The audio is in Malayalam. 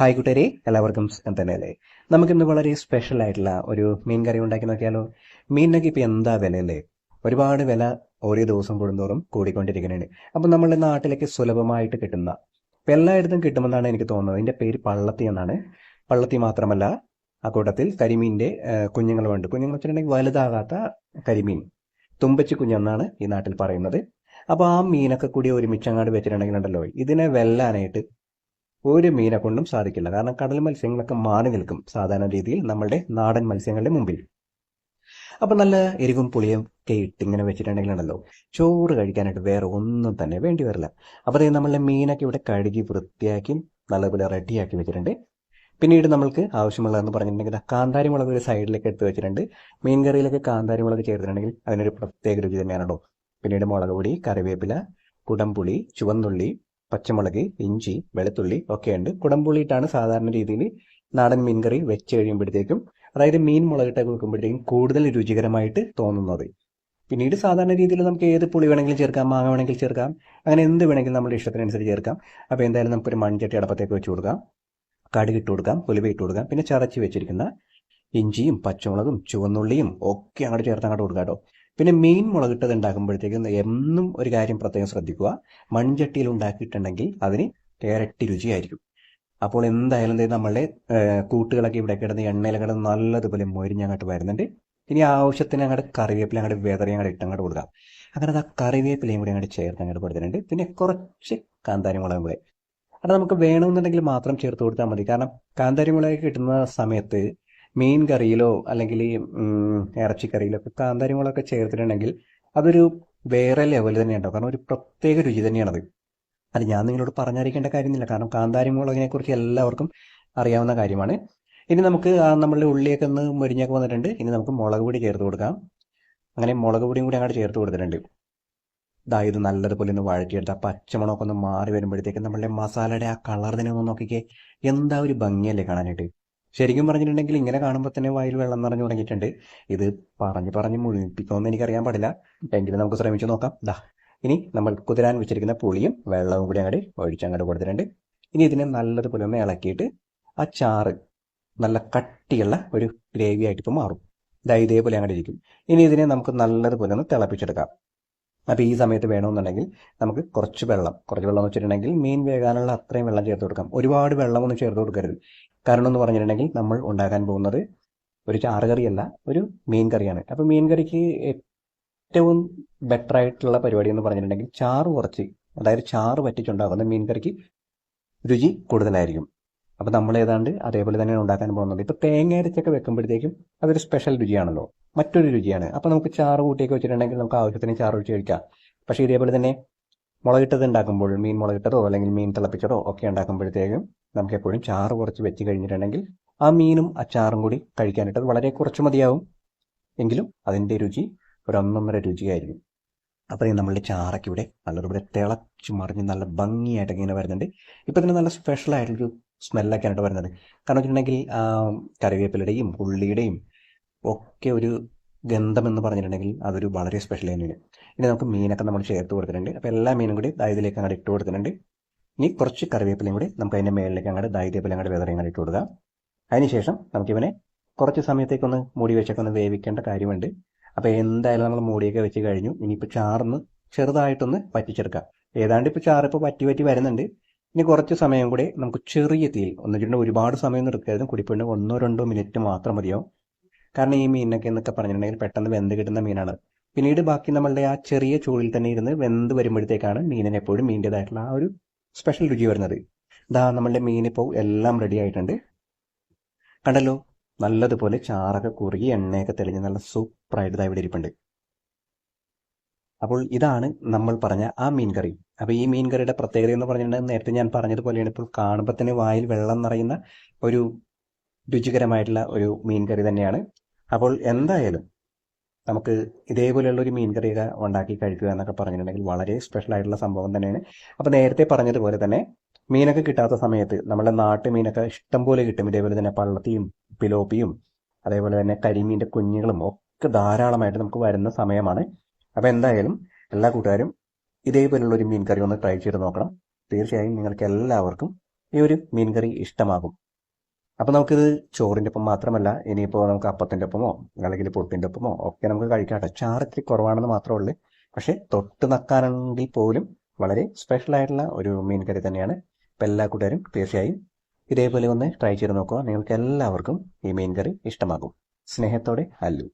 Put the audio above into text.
ഹായ് കൂട്ടുകാരെ. എല്ലാവർക്കും തന്നെയല്ലേ? നമുക്കിന്ന് വളരെ സ്പെഷ്യൽ ആയിട്ടുള്ള ഒരു മീൻ കറി ഉണ്ടാക്കി നോക്കിയാലോ? മീനിനൊക്കെ ഇപ്പം എന്താ വിലയല്ലേ? ഒരുപാട് വില ഓരോ ദിവസം കൂടുന്തോറും കൂടിക്കൊണ്ടിരിക്കുന്നുണ്ട്. അപ്പം നമ്മളുടെ നാട്ടിലേക്ക് സുലഭമായിട്ട് കിട്ടുന്ന ഇപ്പം എല്ലായിടത്തും കിട്ടുമെന്നാണ് എനിക്ക് തോന്നുന്നത്. അതിന്റെ പേര് പള്ളത്തി എന്നാണ്. പള്ളത്തി മാത്രമല്ല ആ കൂട്ടത്തിൽ കരിമീന്റെ കുഞ്ഞുങ്ങളുമുണ്ട്. കുഞ്ഞുങ്ങൾ വെച്ചിട്ടുണ്ടെങ്കിൽ വലുതാകാത്ത കരിമീൻ തുമ്പച്ചി കുഞ്ഞെന്നാണ് ഈ നാട്ടിൽ പറയുന്നത്. അപ്പോൾ ആ മീനൊക്കെ കൂടി ഒരുമിച്ചങ്ങാട് വെച്ചിട്ടുണ്ടെങ്കിൽ ഉണ്ടല്ലോ ഇതിനെ വെല്ലാനായിട്ട് ഒരു മീനെ കൊണ്ടും സാധിക്കില്ല. കാരണം കടൽ മത്സ്യങ്ങളൊക്കെ മാറി നിൽക്കും സാധാരണ രീതിയിൽ നമ്മളുടെ നാടൻ മത്സ്യങ്ങളുടെ മുമ്പിൽ. അപ്പം നല്ല എരിവും പുളിയും ഒക്കെ ഇട്ട് ഇങ്ങനെ വെച്ചിട്ടുണ്ടെങ്കിലുണ്ടല്ലോ ചോറ് കഴിക്കാനായിട്ട് വേറെ ഒന്നും തന്നെ വേണ്ടി വരില്ല. അപ്പോൾ അതായത് നമ്മളുടെ മീനൊക്കെ ഇവിടെ കഴുകി വൃത്തിയാക്കി നല്ലപോലെ റെഡിയാക്കി വെച്ചിട്ടുണ്ട്. പിന്നീട് നമ്മൾക്ക് ആവശ്യമുള്ളതെന്ന് പറഞ്ഞിട്ടുണ്ടെങ്കിൽ കാന്താരി മുളക് ഒരു സൈഡിലേക്ക് എടുത്ത് വെച്ചിട്ടുണ്ട്. മീൻ കറിയിലൊക്കെ കാന്താരി മുളക് ചേർത്തിട്ടുണ്ടെങ്കിൽ അതിനൊരു പ്രത്യേക രുചി തന്നെയാണല്ലോ. പിന്നീട് മുളക് പൊടി കറിവേപ്പില കുടംപുളി ചുവന്നുള്ളി പച്ചമുളക് ഇഞ്ചി വെളുത്തുള്ളി ഒക്കെ ഉണ്ട്. കുടംപുളിയിട്ടാണ് സാധാരണ രീതിയിൽ നാടൻ മീൻ കറി വെച്ച് കഴിയുമ്പോഴത്തേക്കും അതായത് മീൻ മുളകിട്ട് വെക്കുമ്പോഴത്തേക്കും കൂടുതൽ രുചികരമായിട്ട് തോന്നുന്നത്. പിന്നീട് സാധാരണ രീതിയിൽ നമുക്ക് ഏത് പുളി വേണമെങ്കിലും ചേർക്കാം മാങ്ങ വേണമെങ്കിൽ ചേർക്കാം അങ്ങനെ എന്ത് വേണമെങ്കിലും നമ്മുടെ ഇഷ്ടത്തിനനുസരിച്ച് ചേർക്കാം. അപ്പോൾ എന്തായാലും നമുക്കൊരു മൺചട്ടി അടപ്പത്തേക്ക് വെച്ച് കൊടുക്കാം. കടുക് ഇട്ട് കൊടുക്കാം പുലിവ ഇട്ട് കൊടുക്കാം പിന്നെ ചതച്ച് വെച്ചിരിക്കുന്ന ഇഞ്ചിയും പച്ചമുളകും ചുവന്നുള്ളിയും ഒക്കെ അങ്ങോട്ട് ചേർത്ത് അങ്ങോട്ട് കൊടുക്കാം കേട്ടോ. പിന്നെ മീൻ മുളകിട്ടത് ഉണ്ടാക്കുമ്പോഴത്തേക്കും എന്നും ഒരു കാര്യം പ്രത്യേകം ശ്രദ്ധിക്കുക. മൺചട്ടിയിൽ ഉണ്ടാക്കിയിട്ടുണ്ടെങ്കിൽ അതിന് ഇരട്ടി രുചിയായിരിക്കും. അപ്പോൾ എന്തായാലും നമ്മളുടെ കൂട്ടുകളൊക്കെ ഇവിടെ കിടന്ന് എണ്ണയിൽ കിടന്ന് നല്ലതുപോലെ മൊരിഞ്ഞങ്ങോട്ട് വരുന്നുണ്ട്. ഇനി ആവശ്യത്തിന് അങ്ങോട്ട് കറിവേപ്പില അങ്ങോട്ട് വെതറി അങ്ങോട്ട് ഇട്ടങ്ങോട്ട് കൊടുക്കാം. അങ്ങനെ ആ കറിവേപ്പിലയും കൂടി അങ്ങോട്ട് ചേർത്ത് അങ്ങോട്ട് കൊടുത്തിട്ടുണ്ട്. പിന്നെ കുറച്ച് കാന്താരി മുളകും കൂടെ. അത് നമുക്ക് വേണമെന്നുണ്ടെങ്കിൽ മാത്രം ചേർത്ത് കൊടുത്താൽ മതി. കാരണം കാന്താരി മുളക് കിട്ടുന്ന സമയത്ത് മീൻ കറിയിലോ അല്ലെങ്കിൽ ഇറച്ചിക്കറിയിലോ ഒക്കെ കാന്താരി മുളകൊക്കെ ചേർത്തിട്ടുണ്ടെങ്കിൽ അതൊരു വേറെ ലെവൽ തന്നെയുണ്ടാവും കാരണം ഒരു പ്രത്യേക രുചി തന്നെയാണത്. അത് ഞാൻ നിങ്ങളോട് പറഞ്ഞറിയിക്കേണ്ട കാര്യമില്ല. കാരണം കാന്താരി മുളകിനെ കുറിച്ച് എല്ലാവർക്കും അറിയാവുന്ന കാര്യമാണ്. ഇനി നമുക്ക് നമ്മളുടെ ഉള്ളിയൊക്കെ ഒന്ന് മുരിഞ്ഞൊക്കെ വന്നിട്ടുണ്ട്. ഇനി നമുക്ക് മുളക് പൊടി ചേർത്ത് കൊടുക്കാം. അങ്ങനെ മുളക് പൊടിയും കൂടി അങ്ങോട്ട് ചേർത്ത് കൊടുത്തിട്ടുണ്ട്. ഇതാ ഇത് നല്ലതുപോലെ ഒന്ന് വഴറ്റിയെടുത്ത് ആ പച്ചമുളകൊക്കെ ഒന്ന് മാറി വരുമ്പോഴത്തേക്കും നമ്മളുടെ മസാലയുടെ ആ കളർ തന്നെ ഒന്ന് നോക്കിക്കേ. എന്താ ഒരു ഭംഗിയല്ലേ കാണാനായിട്ട്. ശരിക്കും പറഞ്ഞിട്ടുണ്ടെങ്കിൽ ഇങ്ങനെ കാണുമ്പോൾ തന്നെ വായിൽ വെള്ളം നിറഞ്ഞു തുടങ്ങിയിട്ടുണ്ട്. ഇത് പറഞ്ഞ് പറഞ്ഞ് മുഴുമിപ്പിക്കുമെന്ന് എനിക്കറിയാൻ പാടില്ല. എങ്കിലും നമുക്ക് ശ്രമിച്ചു നോക്കാം. ദാ ഇനി നമ്മൾ കുതിരാൻ വെച്ചിരിക്കുന്ന പുളിയും വെള്ളവും കൂടി അങ്ങോട്ട് ഒഴിച്ചങ്ങോട്ട് കൊടുത്തിട്ടുണ്ട്. ഇനി ഇതിനെ നല്ലതുപോലെ ഒന്ന് ഇളക്കിയിട്ട് ആ ചാറ് നല്ല കട്ടിയുള്ള ഒരു ഗ്രേവി ആയിട്ട് ഇപ്പോൾ മാറും. ഇതാ ഇതേപോലെ അങ്ങോട്ട് ഇരിക്കും. ഇനി ഇതിനെ നമുക്ക് നല്ലതുപോലെ ഒന്ന് തിളപ്പിച്ചെടുക്കാം. അപ്പോൾ ഈ സമയത്ത് വേണമെന്നുണ്ടെങ്കിൽ നമുക്ക് കുറച്ച് വെള്ളം കുറച്ച് വെള്ളം എന്ന് വെച്ചിട്ടുണ്ടെങ്കിൽ മീൻ വേകാനുള്ള അത്രയും വെള്ളം ചേർത്ത് കൊടുക്കാം. ഒരുപാട് വെള്ളമൊന്നും ചേർത്ത് കൊടുക്കരുത്. കാരണം എന്ന് പറഞ്ഞിട്ടുണ്ടെങ്കിൽ നമ്മൾ ഉണ്ടാക്കാൻ പോകുന്നത് ഒരു ചാറ് കറിയല്ല ഒരു മീൻ കറിയാണ് അപ്പോൾ മീൻ കറിക്ക് ഏറ്റവും ബെറ്റർ ആയിട്ടുള്ള പരിപാടി എന്ന് പറഞ്ഞിട്ടുണ്ടെങ്കിൽ ചാറ് കുറച്ച് അതായത് ചാറ് പറ്റിച്ചുണ്ടാക്കുന്ന മീൻ കറിക്ക് രുചി കൂടുതലായിരിക്കും. അപ്പോൾ നമ്മൾ ഏതാണ്ട് അതേപോലെ തന്നെയാണ് ഉണ്ടാക്കാൻ പോകുന്നത്. ഇപ്പോൾ തേങ്ങ അരച്ചൊക്കെ വെക്കുമ്പോഴത്തേക്കും അതൊരു സ്പെഷ്യൽ രുചിയാണല്ലോ മറ്റൊരു രുചിയാണ്. അപ്പോൾ നമുക്ക് ചാറ് കൂട്ടിയൊക്കെ വെച്ചിട്ടുണ്ടെങ്കിൽ നമുക്ക് ആവശ്യത്തിന് ചാറ് ഒഴിച്ച് കഴിക്കാം. പക്ഷേ ഇതേപോലെ തന്നെ മുളകിട്ടത് ഉണ്ടാക്കുമ്പോൾ മീൻ മുളകിട്ടതോ അല്ലെങ്കിൽ മീൻ തിളപ്പിച്ചതോ ഒക്കെ ഉണ്ടാക്കുമ്പോഴത്തേക്കും നമുക്ക് എപ്പോഴും ചാറ് കുറച്ച് വെച്ച് കഴിഞ്ഞിട്ടുണ്ടെങ്കിൽ ആ മീനും അച്ചാറും ചാറും കൂടി കഴിക്കാനായിട്ട് വളരെ കുറച്ച് മതിയാവും. എങ്കിലും അതിന്റെ രുചി ഒരു ഒന്നൊന്നര രുചിയായിരിക്കും. അപ്പോൾ നമ്മളുടെ ചാറൊക്കെ ഇവിടെ നല്ലതുപോലെ തിളച്ച് മറിഞ്ഞ് നല്ല ഭംഗിയായിട്ട് ഇങ്ങനെ വരുന്നുണ്ട്. ഇപ്പോൾ ഇതിന് നല്ല സ്പെഷ്യൽ ആയിട്ടൊരു ആയിട്ട് വരുന്നത് കാരണം വെച്ചിട്ടുണ്ടെങ്കിൽ കറിവേപ്പിലയുടെയും ഉള്ളിയുടെയും ഒക്കെ ഒരു ഗന്ധം എന്ന് പറഞ്ഞിട്ടുണ്ടെങ്കിൽ അതൊരു വളരെ സ്പെഷ്യൽ തന്നെയാണ്. ഇനി നമുക്ക് മീനൊക്കെ നമ്മൾ ചേർത്ത് കൊടുത്തിട്ടുണ്ട്. അപ്പോൾ എല്ലാ മീനും കൂടി ഇതിലേക്ക് അങ്ങോട്ട് ഇട്ട് കൊടുത്തിട്ടുണ്ട്. ഇനി കുറച്ച് കറിവേപ്പിലയും കൂടി നമുക്ക് അതിന്റെ മേളിലേക്ക് അങ്ങോട്ട് ദായതേപ്പില അങ്ങോട്ട് വെതറി ഇട്ട് കൊടുക്കാം അതിനുശേഷം നമുക്കിവനെ കുറച്ച് സമയത്തേക്കൊന്ന് മൂടി വെച്ചൊക്കെ ഒന്ന് വേവിക്കേണ്ട കാര്യമുണ്ട്. അപ്പോൾ എന്തായാലും നമ്മൾ മൂടിയൊക്കെ വെച്ച് കഴിഞ്ഞു. ഇനിയിപ്പോൾ ചാറൊന്ന് ചെറുതായിട്ടൊന്ന് പറ്റിച്ചെടുക്കാം ഏതാണ്ട് ഇപ്പോൾ ചാറ് ഇപ്പോൾ പറ്റി പറ്റി വരുന്നുണ്ട്. ഇനി കുറച്ച് സമയം കൂടി നമുക്ക് ചെറിയ തീയിൽ ഒന്ന് വെച്ചിട്ടുണ്ടെങ്കിൽ ഒരുപാട് സമയം എടുക്കരുത്. കുടിപ്പിണ്ട് ഒന്നോ രണ്ടോ മിനിറ്റ് മാത്രം മതിയാവും. കാരണം ഈ മീനൊക്കെ എന്നൊക്കെ പറഞ്ഞിട്ടുണ്ടെങ്കിൽ പെട്ടെന്ന് വെന്ത് കിട്ടുന്ന മീനാണ്. പിന്നീട് ബാക്കി നമ്മളുടെ ആ ചെറിയ ചൂളിൽ തന്നെ ഇരുന്ന് വെന്ത് വരുമ്പോഴത്തേക്കാണ് മീനിന് എപ്പോഴും മീന്റെതായിട്ടുള്ള ആ ഒരു സ്പെഷ്യൽ രുചി വരുന്നത്. ഇതാ നമ്മളുടെ മീനിപ്പോൾ എല്ലാം റെഡി ആയിട്ടുണ്ട്. കണ്ടല്ലോ? നല്ലതുപോലെ ചാറൊക്കെ കുറുകി എണ്ണയൊക്കെ തെളിഞ്ഞ് നല്ല സൂപ്പറായിട്ട് ഇതാ ഇവിടെ ഇരിപ്പുണ്ട്. അപ്പോൾ ഇതാണ് നമ്മൾ പറഞ്ഞ ആ മീൻ കറി അപ്പോൾ ഈ മീൻ കറിയുടെ പ്രത്യേകത എന്ന് പറഞ്ഞിട്ടുണ്ടെങ്കിൽ നേരത്തെ ഞാൻ പറഞ്ഞതുപോലെയാണ്. ഇപ്പോൾ കാണുമ്പോൾ തന്നെ വായിൽ വെള്ളം നിറയുന്ന ഒരു രുചികരമായിട്ടുള്ള ഒരു മീൻ കറി തന്നെയാണ്. അപ്പോൾ എന്തായാലും നമുക്ക് ഇതേപോലെയുള്ള ഒരു മീൻ കറിയൊക്കെ ഉണ്ടാക്കി കഴിക്കുക എന്നൊക്കെ പറഞ്ഞിട്ടുണ്ടെങ്കിൽ വളരെ സ്പെഷ്യൽ ആയിട്ടുള്ള സംഭവം തന്നെയാണ്. അപ്പോൾ നേരത്തെ പറഞ്ഞതുപോലെ തന്നെ മീനൊക്കെ കിട്ടാത്ത സമയത്ത് നമ്മുടെ നാട്ടു മീനൊക്കെ ഇഷ്ടം പോലെ കിട്ടും. ഇതേപോലെ തന്നെ പള്ളത്തിയും പിലോപ്പിയും അതേപോലെ തന്നെ കരിമീന്റെ കുഞ്ഞുങ്ങളും ഒക്കെ ധാരാളമായിട്ട് നമുക്ക് വരുന്ന സമയമാണ്. അപ്പോൾ എന്തായാലും എല്ലാ കൂട്ടുകാരും ഇതേപോലുള്ള ഒരു മീൻ കറി ഒന്ന് ട്രൈ ചെയ്ത് നോക്കണം. തീർച്ചയായും നിങ്ങൾക്ക് എല്ലാവർക്കും ഈ ഒരു മീൻ കറി ഇഷ്ടമാകും. അപ്പോൾ നമുക്കിത് ചോറിന്റെ ഒപ്പം മാത്രമല്ല ഇനിയിപ്പോൾ നമുക്ക് അപ്പത്തിന്റെ ഒപ്പമോ അല്ലെങ്കിൽ പൊട്ടിന്റെ ഒപ്പമോ ഒക്കെ നമുക്ക് കഴിക്കാട്ടെ. കേട്ടോ ചാറ് കുറവാണെന്ന് മാത്രമേ ഉള്ളൂ. പക്ഷേ തൊട്ട് നക്കാനാണെങ്കിൽ പോലും വളരെ സ്പെഷ്യൽ ആയിട്ടുള്ള ഒരു മീൻ കറി തന്നെയാണ്. അപ്പോൾ എല്ലാ കൂട്ടുകാരും തീർച്ചയായും ഇതേപോലെ ഒന്ന് ട്രൈ ചെയ്ത് നോക്കുക. നിങ്ങൾക്ക് എല്ലാവർക്കും ഈ മീൻ കറി ഇഷ്ടമാകും. സ്നേഹത്തോടെ അല്ലു.